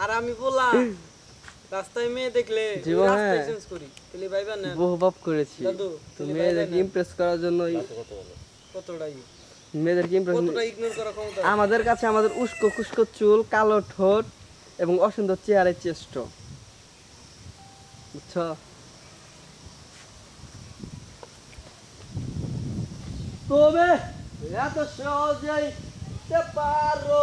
আর আমি বললাম রাস্তায় মেয়ে দেখলে রাস্তায় চেঞ্জ করি। তাহলে ভাইবা না? বহু বাপ করেছি। দাদু তো তাহলে মেয়েদেরকে ইমপ্রেস করার জন্য কতটাই মেয়েদেরকে ইমপ্রেস কতটা ইগনোর করা ক্ষমতা? আমাদের কাছে আমাদের উস্কো খুস্কো চুল কালো ঠোঁট এবং অসুন্দর চেহারের চেষ্ট। বুঝছ? তবে এত সহজেই পারো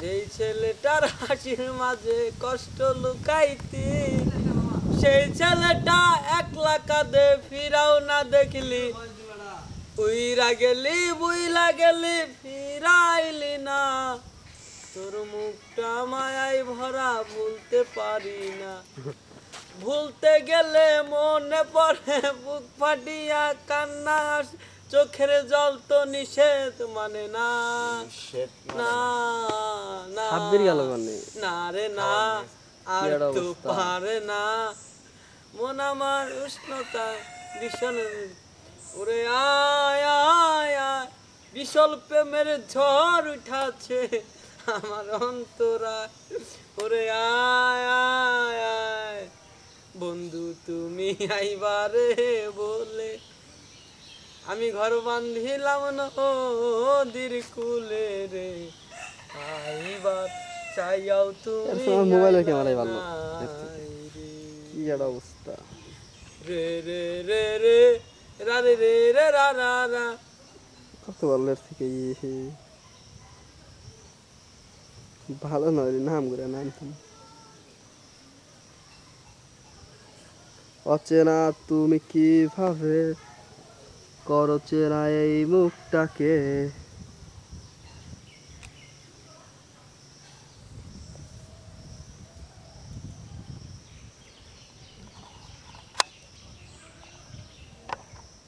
যেই ছেলেটার হাসির মাঝে কষ্ট লুকাইতি সেই ছেলেটা একলা কাঁদে ফিরাও না দেখলি। উইরা গেলি বুইলা গেলি ফিরাইলি না। তোর মুখটা মায়াই ভরা ভুলতে পারি না। ভুলতে গেলে মনে পড়ে বুক ফাটিয়া কান্না চোখের জল তো নিষেধ মানে না। শেট না। না। সাব্বির গেল মানে না রে না আর তো পারে না। মন আমার উষ্ণতা ভীষণ ওরে আয় আয় আয়। বিশল প্রেমের ঝড় উঠাছে আমার অন্তরা ওরে আয় আয় আয়। বন্ধু তুমি আইবারে বলে আমি ঘর বান্ধিলাম নদীর কুলে রে। আইবার চাইয়াও তুমি মোবাইলের ক্যামেরাই ভালো। কি একটা অবস্থা? রে রে রে রে রা রে রে রে রা রা রা। কত ভালো থেকে ইয়ে ভালো নয় রে, নাম করে নামতাম অচেনা তুমি কীভাবে করো চেনা এই মুখটাকে?